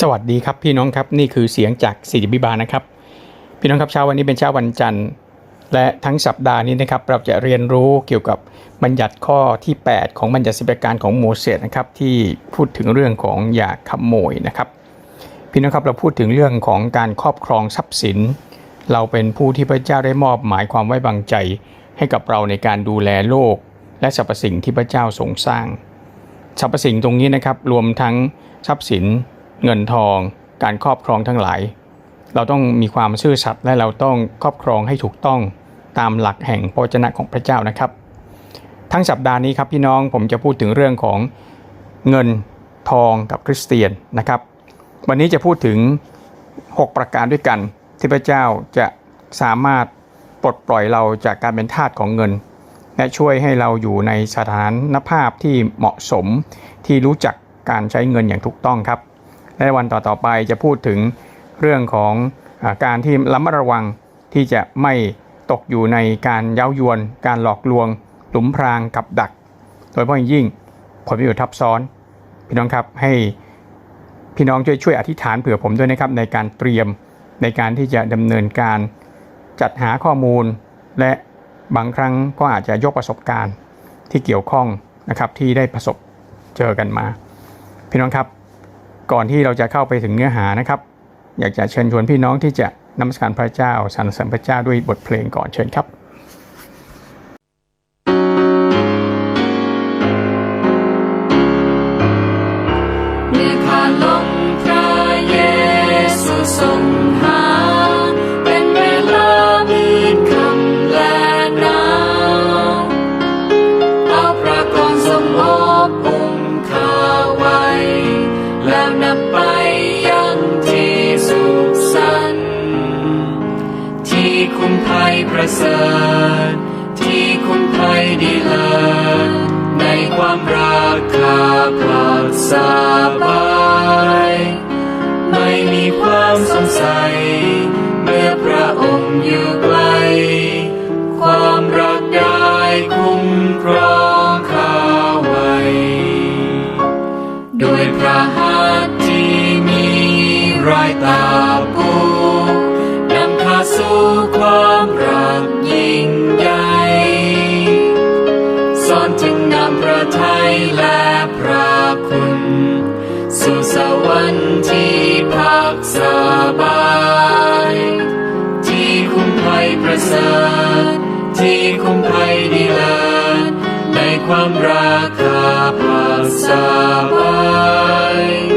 สวัสดีครับพี่น้องครับนี่คือเสียงจากสิริบิบาลนะครับ พี่น้องครับเช้าวันนี้เป็นเช้าวันจันทร์ และทั้งสัปดาห์นี้นะครับ เราจะเรียนรู้เกี่ยวกับบัญญัติข้อที่ 8 ของบัญญัติสิบประการของโมเสสนะครับที่พูดถึงเรื่องของอย่าขโมยนะครับ พี่น้องครับเราพูดถึงเรื่องของการครอบครองทรัพย์สิน เราเป็นผู้ที่พระเจ้าได้มอบหมายความไว้วางใจให้กับเราในการดูแลโลก และสรรพสิ่งที่พระเจ้าทรงสร้างสรรพสิ่งตรงนี้นะครับรวมทั้งทรัพย์สิน เงินทอง การครอบครองทั้งหลาย เราต้องมีความซื่อสัตย์และเราต้องครอบครองให้ถูกต้องตามหลักแห่งพระวจนะของพระเจ้านะครับ ทั้งสัปดาห์นี้ครับพี่น้องผมจะพูดถึงเรื่องของเงินทองกับคริสเตียนนะครับ วันนี้จะพูดถึง 6 ประการด้วยกัน ที่พระเจ้าจะสามารถปลดปล่อยเราจากการเป็นทาสของเงิน และช่วยให้เราอยู่ในสถานภาพที่เหมาะสมที่รู้จักการใช้เงินอย่างถูกต้องครับ และวันต่อๆไปจะพูดถึงเรื่องของอการที่ระมัดระวังที่จะไม่ตกอยู่ในการเย้ายวน การหลอกลวง หลุมพรางกับดัก โดยเฉพาะอย่างยิ่งผลประโยชน์ทับซ้อน พี่น้องครับให้พี่น้องช่วยช่วยอธิษฐานเผื่อผมด้วยนะครับในการเตรียมในการที่จะดำเนินการจัดหาข้อมูล และบางครั้งก็อาจจะยกประสบการณ์ที่เกี่ยวข้องนะครับที่ได้ประสบเจอกันมา พี่น้องครับ ก่อนที่เราจะเข้าไปถึงเนื้อหานะครับ อยากจะเชิญชวนพี่น้องที่จะนมัสการพระเจ้าสรรเสริญพระเจ้าด้วยบทเพลงก่อนเชิญครับ นิรันดร์ในความรักข้าพักสบาย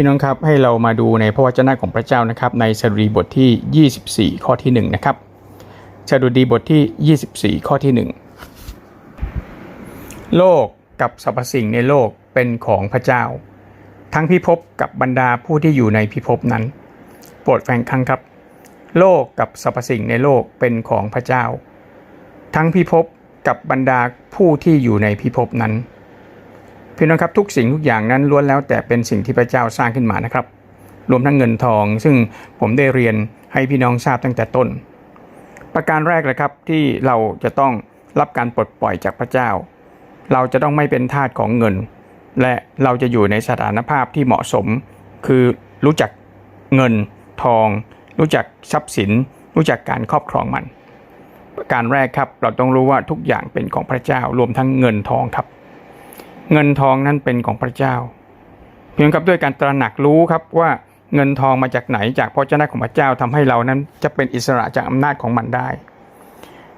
พี่น้องครับให้เรามาดูในพระวจนะของพระเจ้านะครับ ในสดุดีบทที่ 24 ข้อที่1นะครับสดุดีบทที่ 24 ข้อที่ 1 โลกกับสรรพสิ่งในโลกเป็นของพระเจ้า ทั้งพิภพกับบรรดาผู้ที่อยู่ในพิภพนั้น โปรดแฝงครั้งครับ โลกกับสรรพสิ่งในโลกเป็นของพระเจ้า ทั้งพิภพกับบรรดาผู้ที่อยู่ในพิภพนั้น พี่น้องครับทุกสิ่งทุกอย่างนั้นล้วนแล้วแต่เป็นสิ่งที่พระเจ้าสร้างขึ้นมานะครับ รวมทั้งเงินทอง ซึ่งผมได้เรียนให้พี่น้องทราบตั้งแต่ต้น ประการแรกเลยครับที่เราจะต้องรับการปลดปล่อยจากพระเจ้า เราจะต้องไม่เป็นทาสของเงิน และเราจะอยู่ในสถานภาพที่เหมาะสม คือรู้จักเงินทอง รู้จักทรัพย์สิน รู้จักการครอบครองมัน ประการแรกครับเราต้องรู้ว่าทุกอย่างเป็นของพระเจ้ารวมทั้งเงินทองครับ เงินทองนั้นเป็นของพระเจ้า เพียงกับด้วยการตระหนักรู้ครับว่าเงินทองมาจากไหนจากพระเจ้าของพระเจ้าทำให้เรานั้นจะเป็นอิสระจากอำนาจของมันได้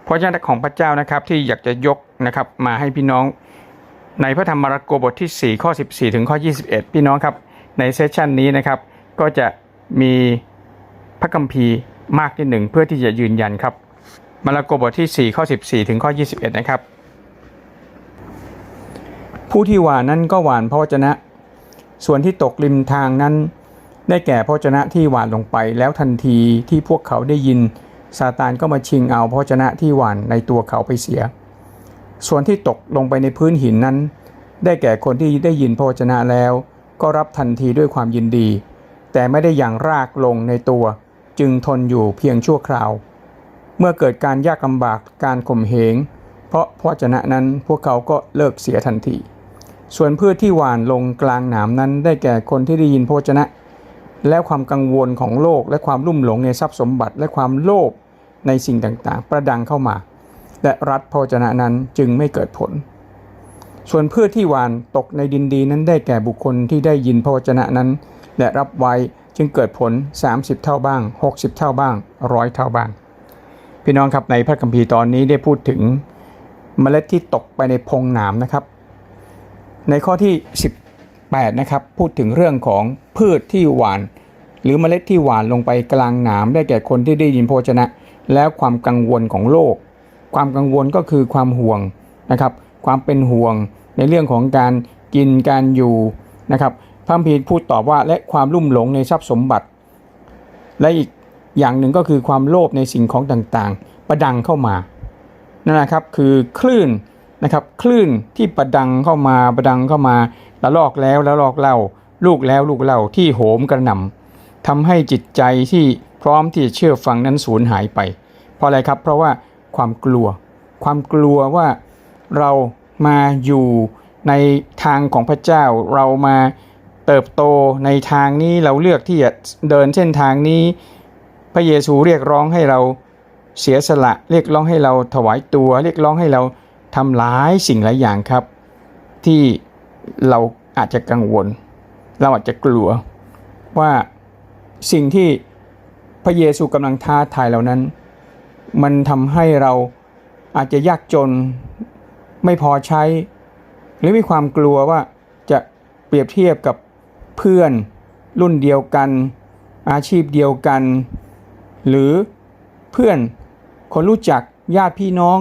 พระเจ้าของพระเจ้านะครับที่อยากจะยกนะครับมาให้พี่น้อง ในพระธรรมมาระโกบทที่ 4 ข้อ 14 ถึงข้อ 21 พี่น้องครับในเซสชันนี้นะครับ ก็จะมีพระคัมภีร์มากที่หนึ่งเพื่อที่จะยืนยันครับมาระโกบทที่ 4 ข้อ 14 ถึงข้อ 21 นะครับ ผู้ที่หวานนั้นก็หวานพระวจนะ ส่วนที่ตกริมทางนั้น ได้แก่พระวจนะที่หวานลงไปแล้วทันทีที่พวกเขาได้ยินซาตานก็มาชิงเอาพระวจนะที่หวานในตัวเขาไปเสีย ส่วนที่ตกลงไปในพื้นหินนั้น ได้แก่คนที่ได้ยินพระวจนะแล้ว ก็รับทันทีด้วยความยินดี แต่ไม่ได้อย่างรากลงในตัว จึงทนอยู่เพียงชั่วคราว เมื่อเกิดการยากลำบากการข่มเหงเพราะพระวจนะนั้นพวกเขาก็เลิกเสียทันที ส่วนพืชที่หวานลงกลางหนามนั้นได้แก่คนที่ได้ยินพระวจนะ แล้วความกังวลของโลกและความลุ่มหลงในทรัพย์สมบัติและความโลภในสิ่งต่างๆ ประดังเข้ามา และรัดพระวจนะนั้นจึงไม่เกิดผล ส่วนพืชที่หวานตกในดินดีนั้นได้แก่บุคคลที่ได้ยินพระวจนะนั้น และรับไว้จึงเกิดผล 30 เท่าบ้าง 60 เท่าบ้างร้อยเท่าบ้าง พี่น้องครับในพระคัมภีร์ตอนนี้ได้พูดถึงเมล็ดที่ตกไปในพงหนามนะครับ ในข้อที่ 18 นะครับ พูดถึงเรื่องของพืชที่หวาน หรือเมล็ดที่หวานลงไปกลางหนามได้แก่คนที่ได้ยินพระวจนะ แล้วความกังวลของโลก ความกังวลก็คือความห่วงนะครับ ความเป็นห่วงในเรื่องของการกินการอยู่นะครับพระคัมภีพูดตอบว่าและความลุ่มหลงในทรัพย์สมบัติ และอีกอย่างหนึ่งก็คือความโลภในสิ่งของต่างๆ ประดังเข้ามานั่นนะครับคือคลื่น นะครับ คลื่นที่ประดังเข้ามาประดังเข้ามาละลอกแล้วแล้วลอกเล่า ลูกแล้วลูกเล่าที่โหมกระหน่ำทำให้จิตใจที่พร้อมที่จะเชื่อฟังนั้นสูญหายไป เพราะอะไรครับ เพราะว่าความกลัว ความกลัวว่าเรามาอยู่ในทางของพระเจ้าเรามาเติบโตในทางนี้เราเลือกที่จะเดินเส้นทางนี้ พระเยซูเรียกร้องให้เราเสียสละ เรียกร้องให้เราถวายตัว เรียกร้องให้เรา ทำหลายสิ่งหลายอย่างครับ ที่เราอาจจะกังวล เราอาจจะกลัวว่าสิ่งที่พระเยซูกำลังท้าทายเรานั้น มันทำให้เราอาจจะยากจนไม่พอใช้ หรือมีความกลัวว่าจะเปรียบเทียบกับเพื่อนรุ่นเดียวกัน อาชีพเดียวกัน หรือเพื่อนคนรู้จักญาติพี่น้อง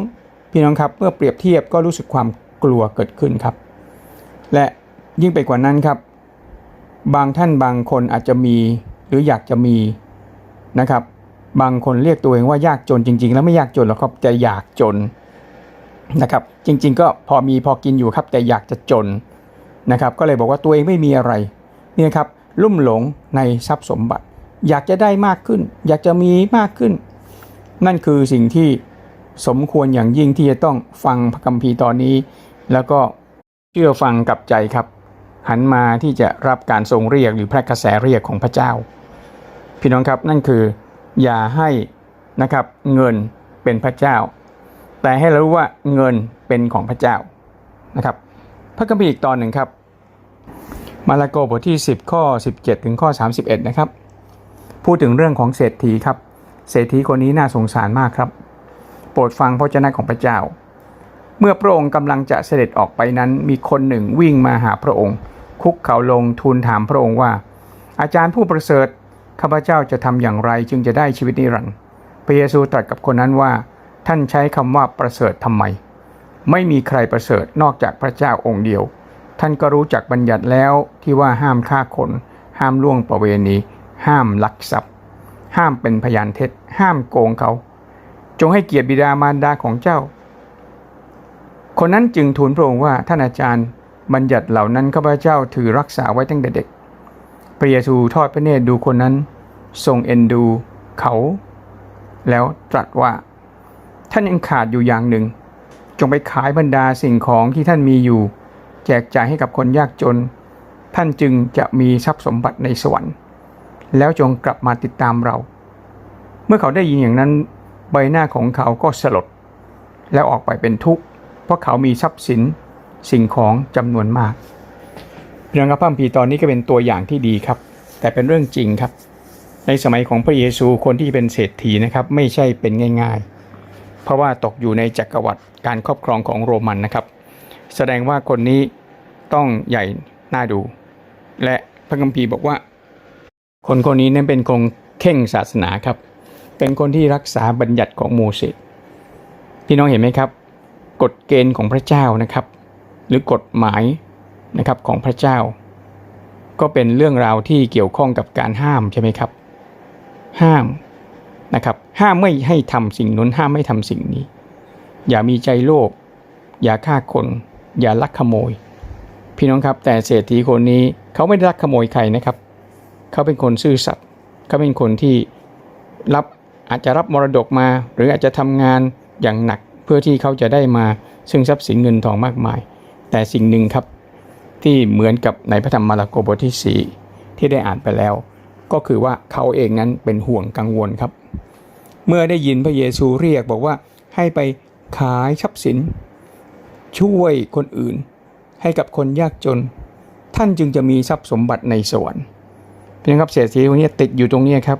พี่น้องครับเมื่อเปรียบเทียบก็รู้สึกความกลัวเกิดขึ้นครับ และยิ่งไปกว่านั้นครับ บางท่านบางคนอาจจะมีหรืออยากจะมีนะครับ บางคนเรียกตัวเองว่ายากจนจริง ๆ แล้วไม่ยากจนหรอกครับแต่อยากจนนะครับ จริง ๆ ก็พอมีพอกินอยู่ครับ แต่อยากจะจนนะครับ ก็เลยบอกว่าตัวเองไม่มีอะไรนี่นะครับลุ่มหลงในทรัพย์สมบัติ อยากจะได้มากขึ้น อยากจะมีมากขึ้น นั่นคือสิ่งที่ สมควรอย่างยิ่งที่จะต้องฟังพระคัมภีร์ตอนนี้ แล้วก็เชื่อฟังกับใจครับ หันมาที่จะรับการทรงเรียกหรือพระกระแสเรียกของพระเจ้า พี่น้องครับนั่นคืออย่าให้นะครับเงินเป็นพระเจ้า แต่ให้เรารู้ว่าเงินเป็นของพระเจ้านะครับ พระคัมภีร์อีกตอนหนึ่งครับมาระโกบทที่ 10 ข้อ 17 ถึงข้อ 31 นะครับ พูดถึงเรื่องของเศรษฐีครับ เศรษฐีคนนี้น่าสงสารมากครับ โปรดฟังพระเจ้าของพระเจ้า เมื่อพระองค์กำลังจะเสด็จออกไปนั้นมีคนหนึ่งวิ่งมาหาพระองค์ คุกเข่าลงทูลถามพระองค์ว่า อาจารย์ผู้ประเสริฐข้าพเจ้าจะทำอย่างไรจึงจะได้ชีวิตนิรันดร์พระเยซูตรัสกับคนนั้นว่า ท่านใช้คำว่าประเสริฐทำไม ไม่มีใครประเสริฐนอกจากพระเจ้าองค์เดียว ท่านก็รู้จักบัญญัติแล้วที่ว่าห้ามฆ่าคน ห้ามล่วงประเวณี ห้ามลักทรัพย์ ห้ามเป็นพยานเท็จ ห้ามโกงเขา จงให้เกียรติบิดามารดาของเจ้า คนนั้นจึงทูลพระองค์ว่าท่านอาจารย์บัญญัติเหล่านั้นข้าพเจ้าถือรักษาไว้ตั้งแต่เด็กพระเยซูทอดพระเนตรดูคนนั้น ทรงเอ็นดูเขา แล้วตรัสว่า ท่านยังขาดอยู่อย่างหนึ่ง จงไปขายบรรดาสิ่งของที่ท่านมีอยู่ แจกจ่ายให้กับคนยากจน ท่านจึงจะมีทรัพย์สมบัติในสวรรค์ แล้วจงกลับมาติดตามเรา เมื่อเขาได้ยินอย่างนั้น ใบหน้าของเขาก็สลด แล้วออกไปเป็นทุกข์ เพราะเขามีทรัพย์สินสิ่งของจำนวนมากเรื่องพระพัมพีร์ตอนนี้ก็เป็นตัวอย่างที่ดีครับ แต่เป็นเรื่องจริงครับ ในสมัยของพระเยซูคนที่เป็นเศรษฐีนะครับไม่ใช่เป็นง่าย ๆ เพราะว่าตกอยู่ในจักรวรรดิการครอบครองของโรมันนะครับ แสดงว่าคนนี้ต้องใหญ่น่าดู และพระคัมภีร์บอกว่า คนคนนี้นั้นเป็นคนเข่งศาสนาครับ เป็นคนที่รักษาบัญญัติของโมเสสพี่น้องเห็นไหมครับ กฎเกณฑ์ของพระเจ้านะครับ หรือกฎหมายนะครับของพระเจ้า ก็เป็นเรื่องราวที่เกี่ยวข้องกับการห้ามใช่ไหมครับ ห้ามนะครับ ห้ามไม่ให้ทำสิ่งนู้นห้ามไม่ทำสิ่งนี้ อย่ามีใจโลภอย่าฆ่าคน อย่าลักขโมย พี่น้องครับแต่เศรษฐีคนนี้เขาไม่ได้ลักขโมยใครนะครับ เขาเป็นคนซื่อสัตย์เขาเป็นคนที่รับ อาจจะรับมรดกมา หรืออาจจะทำงานอย่างหนักเพื่อที่เขาจะได้มา ซึ่งทรัพย์สินเงินทองมากมาย แต่สิ่งหนึ่งครับที่เหมือนกับในพระธรรมมาระโกบทที่ 4 ที่ได้อ่านไปแล้ว ก็คือว่าเขาเองนั้นเป็นห่วงกังวลครับ เมื่อได้ยินพระเยซูเรียกบอกว่าให้ไปขายทรัพย์สิน ช่วยคนอื่น ให้กับคนยากจน ท่านจึงจะมีทรัพย์สมบัติในสวรรค์เพียงครับเศรษฐีคนนี้ติดอยู่ตรงนี้ครับ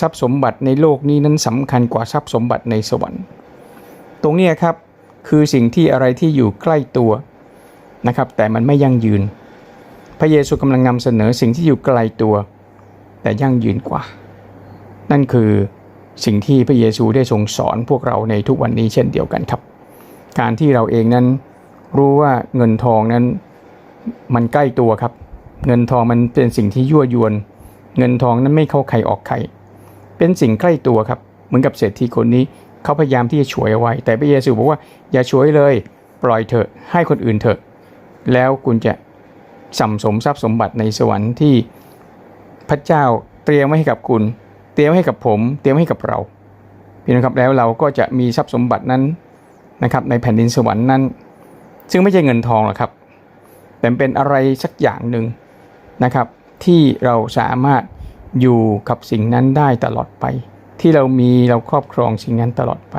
ทรัพย์สมบัติในโลกนี้นั้นสำคัญกว่าทรัพย์สมบัติในสวรรค์ ตรงนี้ครับคือสิ่งที่อะไรที่อยู่ใกล้ตัวนะครับแต่มันไม่ยั่งยืน พระเยซูกำลังนำเสนอสิ่งที่อยู่ไกลตัว แต่ยั่งยืนกว่า นั่นคือสิ่งที่พระเยซูได้ทรงสอนพวกเราในทุกวันนี้เช่นเดียวกันครับ การที่เราเองนั้นรู้ว่าเงินทองนั้นมันใกล้ตัวครับ เงินทองมันเป็นสิ่งที่ยั่วยวน เงินทองนั้นไม่เข้าใครออกใคร เป็นสิ่งใกล้ตัวครับ เหมือนกับเศรษฐีคนนี้เขาพยายามที่จะช่วยเอาไว้ แต่พระเยซูบอกว่าอย่าช่วยเลย ปล่อยเถอะให้คนอื่นเถอะ แล้วคุณจะสัมสมทรัพย์สมบัติในสวรรค์ที่พระเจ้าเตรียมไว้ให้กับคุณ เตรียมให้กับผม เตรียมให้กับเราพี่น้องครับแล้วเราก็จะมีทรัพย์สมบัตินั้นนะครับในแผ่นดินสวรรค์นั้น ซึ่งไม่ใช่เงินทองหรอกครับ แต่เป็นอะไรสักอย่างหนึ่งนะครับที่เราสามารถ อยู่กับสิ่งนั้นได้ตลอดไป ที่เรามีเราครอบครองสิ่งนั้นตลอดไป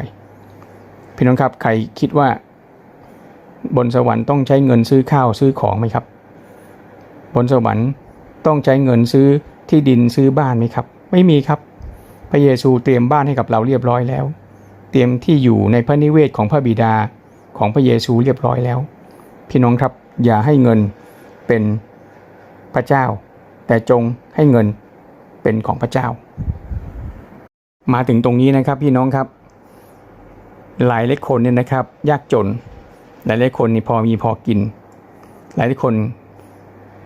พี่น้องครับใครคิดว่า บนสวรรค์ต้องใช้เงินซื้อข้าวซื้อของไหมครับ บนสวรรค์ต้องใช้เงินซื้อที่ดินซื้อบ้านไหมครับ ไม่มีครับ พระเยซูเตรียมบ้านให้กับเราเรียบร้อยแล้ว เตรียมที่อยู่ในพระนิเวศของพระบิดาของพระเยซูเรียบร้อยแล้ว พี่น้องครับอย่าให้เงินเป็นพระเจ้า แต่จงให้เงิน เป็นของพระเจ้า มาถึงตรงนี้นะครับพี่น้องครับ หลายหลายคนเนี่ยนะครับ ยากจน หลายหลายคนนี่พอมีพอกิน หลายหลายคน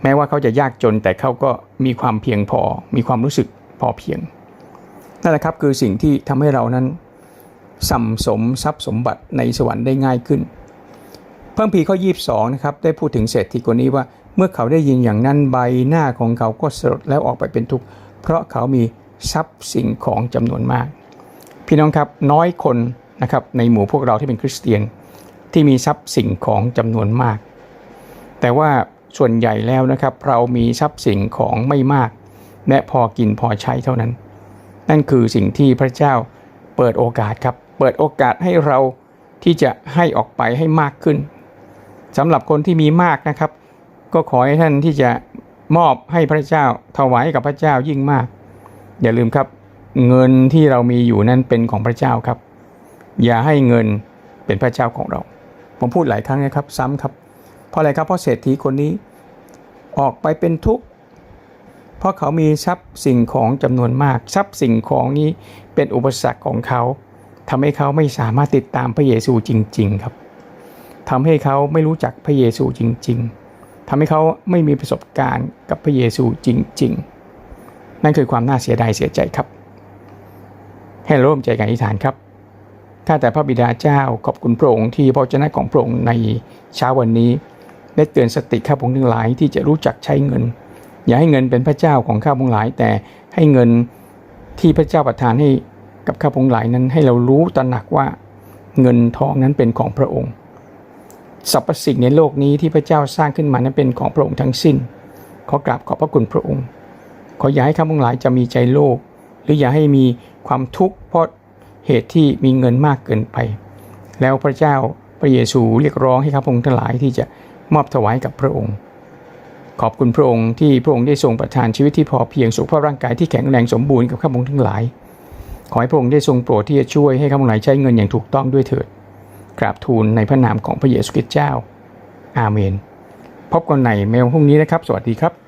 แม้ว่าเขาจะยากจนแต่เขาก็มีความเพียงพอ มีความรู้สึกพอเพียงนั่นแหละครับคือสิ่งที่ทำให้เรานั้นสัมสมทรัพย์สมบัติในสวรรค์ได้ง่ายขึ้น เพิ่มพีข้อ22นะครับได้พูดถึงเศรษฐีคนนี้ว่าเมื่อเขาได้ยินอย่างนั้นใบหน้าของเขาก็สลดแล้วออกไปเป็นทุกข์ เพราะเขามีทรัพย์สิ่งของจำนวนมาก พี่น้องครับน้อยคนนะครับในหมู่พวกเราที่เป็นคริสเตียนที่มีทรัพย์สิ่งของจำนวนมาก แต่ว่าส่วนใหญ่แล้วนะครับเรามีทรัพย์สิ่งของไม่มาก และพอกินพอใช้เท่านั้น นั่นคือสิ่งที่พระเจ้าเปิดโอกาสครับ เปิดโอกาสให้เราที่จะให้ออกไปให้มากขึ้นสำหรับคนที่มีมากนะครับ ก็ขอให้ท่านที่จะ มอบให้พระเจ้าถวายกับพระเจ้ายิ่งมาก อย่าลืมครับ เงินที่เรามีอยู่นั้นเป็นของพระเจ้าครับ อย่าให้เงินเป็นพระเจ้าของเรา ผมพูดหลายครั้งนะครับ ซ้ำครับเพราะอะไรครับเพราะเศรษฐีคนนี้ออกไปเป็นทุกข์เพราะเขามีทรัพย์สิ่งของจำนวนมาก ทรัพย์สิ่งของนี้เป็นอุปสรรคของเขาทำให้เขาไม่สามารถติดตามพระเยซูจริง ๆ ครับทำให้เขาไม่รู้จักพระเยซูจริง ๆ ทำให้เขาไม่มีประสบการณ์กับพระเยซูจริง ๆ นั่นคือความน่าเสียดายเสียใจครับ ให้ร่วมใจกันอธิษฐานครับข้าแต่พระบิดาเจ้าขอบคุณพระองค์ที่พระเจ้าของพระองค์ในเช้าวันนี้ ได้เตือนสติข้าพงทั้งหลายที่จะรู้จักใช้เงิน อย่าให้เงินเป็นพระเจ้าของข้าพงหลาย แต่ให้เงินที่พระเจ้าประทานให้กับข้าพงหลายนั้นให้เรารู้ตระหนักว่าเงินทองนั้นเป็นของพระองค์ สรรพสิ่งในโลกนี้ที่พระเจ้าสร้างขึ้นมานั้นเป็นของพระองค์ทั้งสิ้น ขอกราบขอบพระคุณพระองค์ ขออย่าให้ข้าพงหลายจะมีใจโลภหรืออย่าให้มีความทุกข์เพราะเหตุที่มีเงินมากเกินไป แล้วพระเจ้าพระเยซูเรียกร้องให้ข้าพงทั้งหลายที่จะมอบถวายกับพระองค์ ขอบคุณพระองค์ที่พระองค์ได้ทรงประทานชีวิตที่พอเพียงสุขภาพร่างกายที่แข็งแรงสมบูรณ์กับข้าพงทั้งหลาย ขอให้พระองค์ได้ทรงโปรดที่จะช่วยให้ข้าพงหลายใช้เงินอย่างถูกต้องด้วยเถิด กราบทูลในพระนามของพระเยซูคริสต์เจ้า อาเมน พบกันในเมลพรุ่งนี้นะครับ สวัสดีครับ